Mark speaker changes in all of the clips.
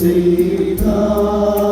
Speaker 1: ചെയ്യും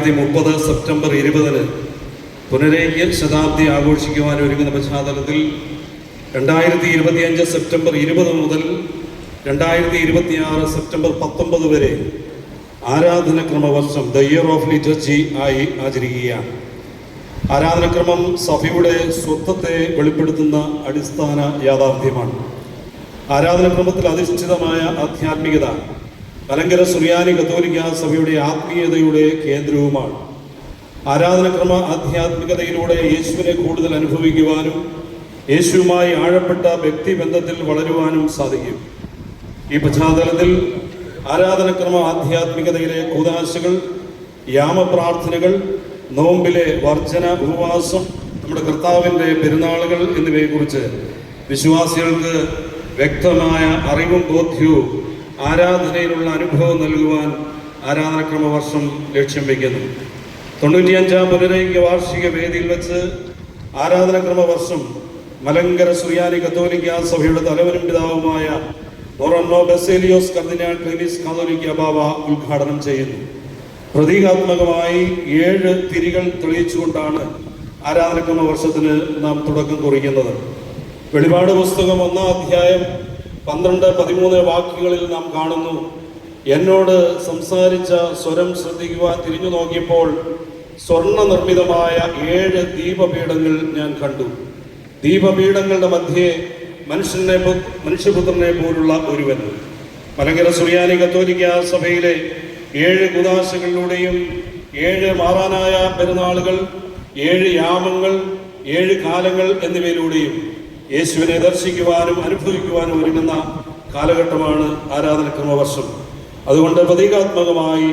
Speaker 2: രണ്ടായിരത്തി മുപ്പത് സെപ്റ്റംബർ ഇരുപതിന് പുനരേഖ്യൻ ശതാബ്ദി ആഘോഷിക്കുവാൻ ഒരുങ്ങുന്ന പശ്ചാത്തലത്തിൽ രണ്ടായിരത്തി ഇരുപത്തിയഞ്ച് സെപ്റ്റംബർ ഇരുപത് മുതൽ രണ്ടായിരത്തി ഇരുപത്തിയാറ് സെപ്റ്റംബർ പത്തൊമ്പത് വരെ ആരാധനക്രമ വർഷം ദ ഇയർ ഓഫ് ലിറ്റർജി ആയി ആചരിക്കുകയാണ്. ആരാധനക്രമം സഭയുടെ സ്വത്വത്തെ വെളിപ്പെടുത്തുന്ന അടിസ്ഥാന യാഥാർത്ഥ്യമാണ്. ആരാധനക്രമത്തിൽ അധിഷ്ഠിതമായ ആധ്യാത്മികത മലങ്കര സുറിയാനി കത്തോലിക്ക സഭയുടെ ആത്മീയതയുടെ കേന്ദ്രവുമാണ്. ആരാധനക്രമ ആധ്യാത്മികതയിലൂടെ യേശുവിനെ കൂടുതൽ അനുഭവിക്കുവാനും യേശുവുമായി ആഴപ്പെട്ട വ്യക്തിബന്ധത്തിൽ വളരുവാനും സാധിക്കും. ഈ പശ്ചാത്തലത്തിൽ ആരാധനക്രമ ആധ്യാത്മികതയിലെ കൂതാശകൾ യാമപ്രാർത്ഥനകൾ നോമ്പിലെ വർജന ഉപവാസം നമ്മുടെ കർത്താവിന്റെ പെരുന്നാളുകൾ എന്നിവയെക്കുറിച്ച് വിശ്വാസികൾക്ക് വ്യക്തമായ അറിവും ബോധ്യവും ആരാധനയിലുള്ള അനുഭവം നൽകുവാൻ ആരാധനക്രമ വർഷം ലക്ഷ്യം വയ്ക്കുന്നു തൊണ്ണൂറ്റിയഞ്ചാം പുനരൈക്യ വാർഷിക വേദിയിൽ വെച്ച് ആരാധനക്രമ വർഷം മലങ്കര സുറിയാനി കത്തോലിക്ക സഭയുടെ തലവനും പിതാവുമായ മൊറന്നോ ബസേലിയോസ് കർദിനാൾ ക്ലിനിസ് കാതോലിക്ക ബാബ ഉദ്ഘാടനം ചെയ്യുന്നു. പ്രതീകാത്മകമായി ഏഴ് തിരികൾ തെളിയിച്ചുകൊണ്ടാണ് ആരാധനക്രമ വർഷത്തിന് നാം തുടക്കം കുറിക്കുന്നത്. വെളിപാട് പുസ്തകം ഒന്നാം അധ്യായം പന്ത്രണ്ട് പതിമൂന്ന് വാക്കുകളിൽ നാം കാണുന്നു. എന്നോട് സംസാരിച്ച സ്വരം ശ്രദ്ധിക്കുക തിരിഞ്ഞു നോക്കിയപ്പോൾ സ്വർണ നിർമ്മിതമായ ഏഴ് ദീപപീഠങ്ങൾ ഞാൻ കണ്ടു. ദീപപീഠങ്ങളുടെ മധ്യേ മനുഷ്യനെ മനുഷ്യപുത്രനെ പോലുള്ള ഒരുവൻ. മലങ്കര സുറിയാനി കത്തോലിക്ക സഭയിലെ ഏഴ് കുദാശകളിലൂടെയും ഏഴ് മാറാനായ പെരുന്നാളുകൾ ഏഴ് യാമങ്ങൾ ഏഴ് കാലങ്ങൾ എന്നിവയിലൂടെയും യേശുവിനെ ദർശിക്കുവാനും അനുഭവിക്കുവാനും ഒരുങ്ങുന്ന കാലഘട്ടമാണ് ആരാധനക്രമ വർഷം. അതുകൊണ്ട് പ്രതീകാത്മകമായി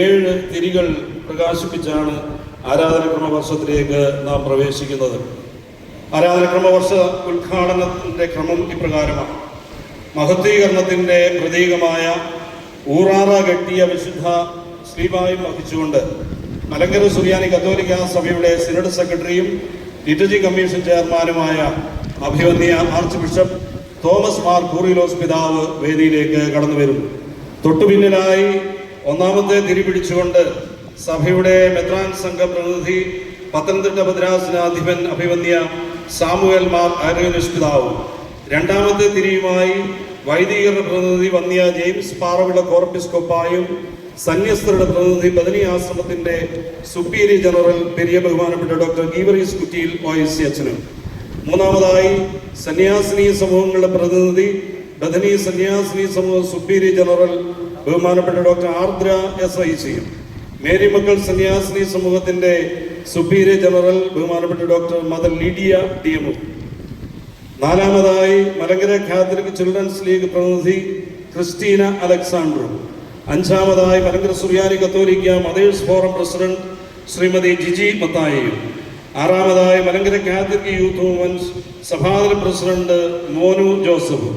Speaker 2: ഏഴ് തിരികൾ പ്രകാശിപ്പിച്ചാണ് ആരാധനക്രമ വർഷത്തിലേക്ക് നാം പ്രവേശിക്കുന്നത്. ആരാധനക്രമ വർഷ ഉദ്ഘാടനത്തിന്റെ ക്രമം ഇപ്രകാരമാണ്. മഹത്വീകരണത്തിന്റെ പ്രതീകമായ ഊറാറ കെട്ടിയ വിശുദ്ധ ശ്രീവായും വഹിച്ചുകൊണ്ട് മലങ്കര സുറിയാനി കത്തോലിക്ക സഭയുടെ സിനഡ് സെക്രട്ടറിയും ലിറ്റജി കമ്മീഷൻ ചെയർമാനുമായ അഭിവന്യ arch bishop Thomas Mar Koorilos പിതാവ് വേദിയിലേക്ക് കടന്നു വരുന്നു. തൊട്ടുപിന്നിലായി ഒന്നാമത്തെ തിരിപിടിച്ചുകൊണ്ട് സഭയുടെ മെത്രാൻ സംഘ പ്രതിനിധി പത്തനംതിട്ട ഭദ്രാസനാധിപൻ അഭിവന്യ സാമുവേൽ മാർ ആരോഗ്യസ് പിതാവ്. രണ്ടാമത്തെ തിരിയുമായി വൈദികരുടെ പ്രതിനിധി വന്നിയ ജെയിംസ് പാറവിള കോർപ്പിസ്കോപ്പായും സന്യസ്തരുടെ പ്രതിനിധി ബദനി ആശ്രമത്തിന്റെ സുപ്പീരിയർ ജനറൽ പെരിയ ബഹുമാനപ്പെട്ട doctor Geevarghese Kuttiyil O S C അച്ഛനും. മൂന്നാമതായി സന്യാസിനി സമൂഹങ്ങളുടെ പ്രതിനിധി ബഥനി സന്യാസിനി സമൂഹ സുപ്പീരിയർ ജനറൽ ബഹുമാനപ്പെട്ട ഡോക്ടർ ആർദ്ര എസ് ഐ ചെയ്യും മേരി മക്കൾ സന്യാസിനി സമൂഹത്തിന്റെ സുപ്പീരിയർ ജനറൽ ബഹുമാനപ്പെട്ട doctor mother Lydia D M നാലാമതായി മലങ്കര കാത്തലിക് ചിൽഡ്രൻസ് ലീഗ് പ്രതിനിധി ക്രിസ്റ്റീന അലക്സാണ്ടറും അഞ്ചാമതായി മലങ്കര സുറിയാനി കത്തോലിക്ക mothers forum president Shrimati Jiji മത്തായിയും. ആറാമതായി മലങ്കര കാത്തലിക് യൂത്ത് മൂവ്മെന്റ് സഭാതല പ്രസിഡന്റ് മോനു ജോസഫ്.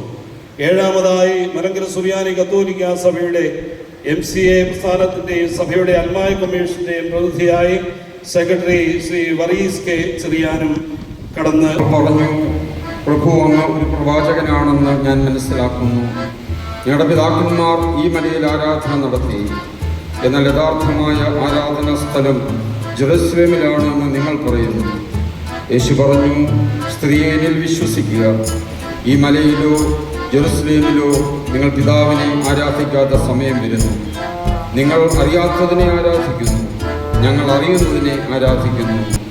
Speaker 2: ഏഴാമതായി മലങ്കര സുറിയാനി കത്തോലിക്ക സഭയുടെ എം സി എ പ്രസ്ഥാനത്തിന്റെയും സഭയുടെ അൽമായ കമ്മീഷന്റെയും പ്രതിനിധിയായി സെക്രട്ടറി ശ്രീ വറീസ് കെ ചെറിയാനും കടന്ന്
Speaker 3: പറഞ്ഞു. പ്രഭു അങ്ങ് ഒരു പ്രവാചകനാണെന്ന് ഞാൻ മനസ്സിലാക്കുന്നു. ഞങ്ങളുടെ പിതാക്കന്മാർ ഈ മലയിൽ ആരാധന നടത്തി. എന്നാൽ യഥാർത്ഥമായ ആരാധനാ സ്ഥലം ജെറുസലേമിലാണെന്ന് നിങ്ങൾ പറയുന്നു. യേശു പറഞ്ഞു സ്ത്രീയേനിൽ വിശ്വസിക്കുക. ഈ മലയിലോ ജെറുസലേമിലോ നിങ്ങൾ പിതാവിനെ ആരാധിക്കാത്ത സമയം വരുന്നു. നിങ്ങൾ അറിയാത്തതിനെ ആരാധിക്കുന്നു. ഞങ്ങൾ അറിയുന്നതിനെ ആരാധിക്കുന്നു.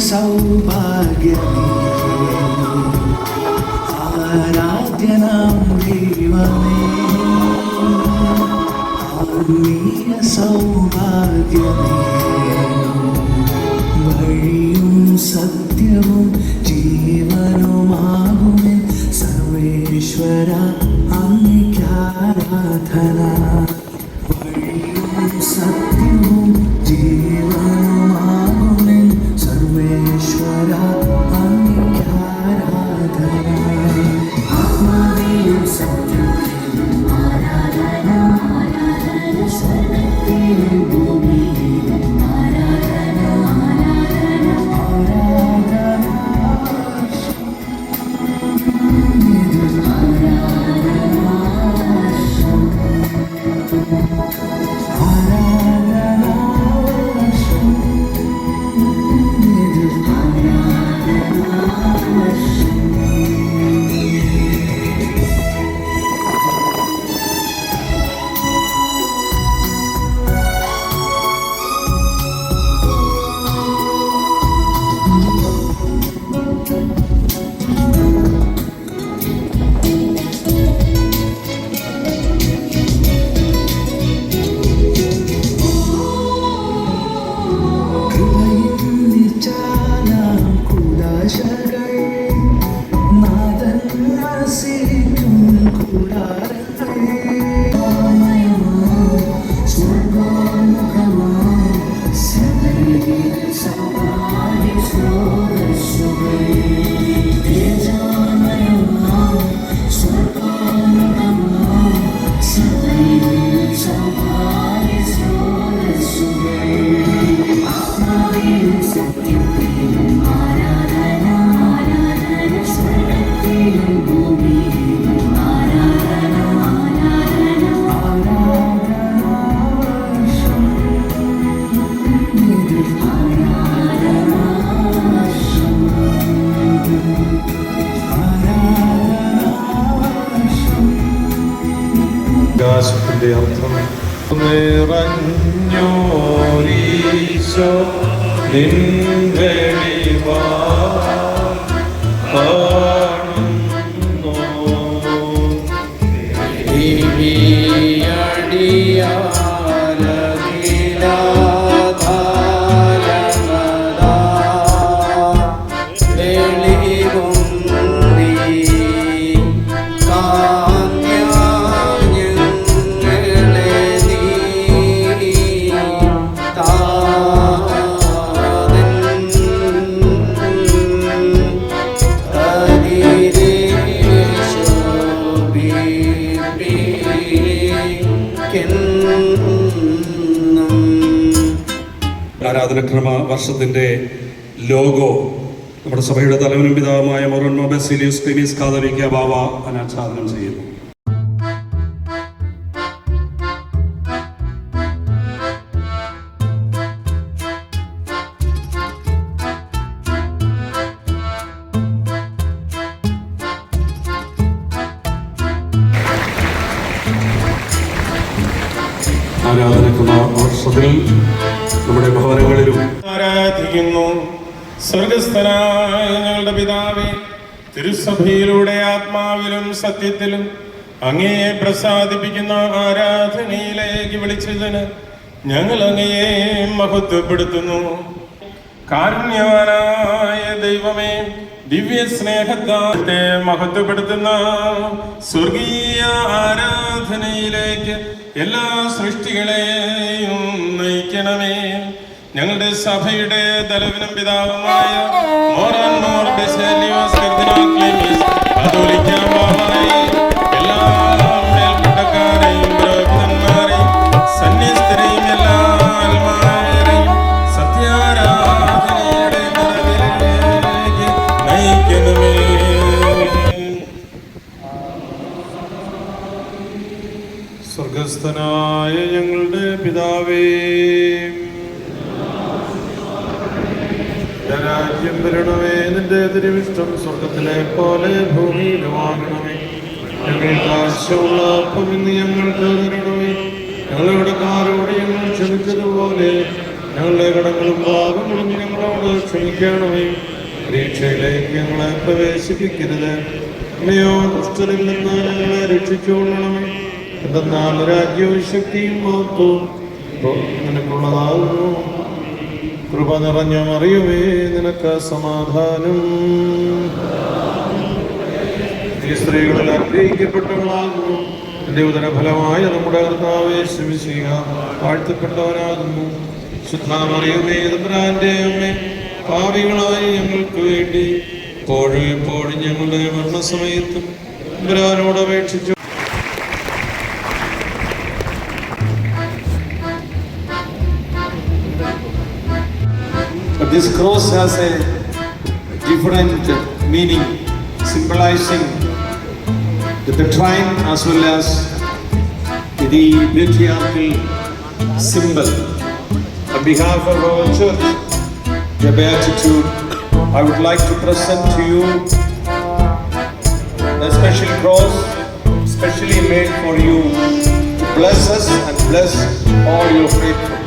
Speaker 4: സൗഭാഗ്യമേ ആരാധ്യനാം ദൈവമേ ആത്മീയ സൗഭാഗ്യമേ.
Speaker 2: പ്രകാശത്തിന്റെ അർത്ഥം
Speaker 5: നിറഞ്ഞോരീശോ നിൻവെളിവാ
Speaker 2: ആരാധനക്രമ വർഷത്തിന്റെ ലോഗോ നമ്മുടെ സഭയുടെ തലവനും പിതാവുമായ മൊറോൻ ബെസിലിയസ് ക്രിമീസ് കാതലിക്ക ബാബ അനാച്ഛാദനം ചെയ്യുന്നു. ആരാധനക്കുള്ള വർഷത്തിൽ നമ്മുടെ ഭവനങ്ങളിലും.
Speaker 5: ആരാധിക്കുന്നു സ്വർഗസ്ഥനായ ഞങ്ങളുടെ പിതാവേ തിരുസഭയിലൂടെ ആത്മാവിലും സത്യത്തിലും അങ്ങയെ പ്രസാദിപ്പിക്കുന്ന ആരാധനയിലേക്ക് വിളിച്ചതിന് ഞങ്ങൾ അങ്ങയെ മഹത്വപ്പെടുത്തുന്നു. കാരുണ്യവാനായ ദൈവമേ ദിവ്യ സ്നേഹത്തെ മഹത്വപ്പെടുത്തുന്ന സ്വർഗീയ ആരാധനയിലേക്ക് എല്ലാ സൃഷ്ടികളെയും നയിക്കണമേ. ഞങ്ങളുടെ സഭയുടെ തലവിനും പിതാവുമായ എല്ലാ മേൽപ്പട്ടക്കാരെയും എല്ലാ സ്വർഗസ്ഥനായ ഞങ്ങളുടെ പിതാവേ. രാജ്യം വരണമേ നിന്റെ തിരുവിഷ്ടം സ്വർഗത്തിലെ പോലെ ഭൂമിയിലുമാകണമേ ഞങ്ങൾക്ക് ആവശ്യമുള്ള അപ്പം ഇന്ന് ഞങ്ങൾക്ക് തരണമേ. ഞങ്ങളുടെ കാരോട് ഞങ്ങൾ ക്ഷമിച്ചതുപോലെ ഞങ്ങളുടെ കടങ്ങളും പാപങ്ങളും ഞങ്ങളോട് ക്ഷമിക്കണമേ. പരീക്ഷയിലേക്ക് ഞങ്ങളെ പ്രവേശിപ്പിക്കരുത്. അമ്മയോ ദുഷ്ടരിൽ നിന്ന് ഞങ്ങളെ രക്ഷിച്ചുകൊള്ളണമേ. എന്തെന്നാൽ രാജ്യവും ശക്തിയും ഇപ്പോൾ നിനക്കുള്ളതാകുന്നു. കൃപ നിറഞ്ഞ മറിയുമേ നിനക്ക് സമാധാനം. ഈ സ്ത്രീകളിൽ അനുഗ്രഹിക്കപ്പെട്ടവളാകുന്നു. എന്റെ ഉദരഫലമായ നമ്മുടെ കർത്താവെ ശ്രമിക്കുക വാഴ്ത്തപ്പെട്ടവനാകുന്നു. ശുദ്ധാമറിയുമേ തമ്പുരാന്റെ അമ്മേ പാവികളായി ഞങ്ങൾക്ക് വേണ്ടി എപ്പോഴും എപ്പോഴും ഞങ്ങളുടെ മരണസമയത്തും തമ്പുരാനോട് അപേക്ഷിച്ചു
Speaker 6: this cross has a different meaning, symbolizing the Petrine as well as the patriarchal symbol. On behalf of our church, the Beatitude, I would like to present to you a special cross, specially made for you to bless us and bless all your faithful.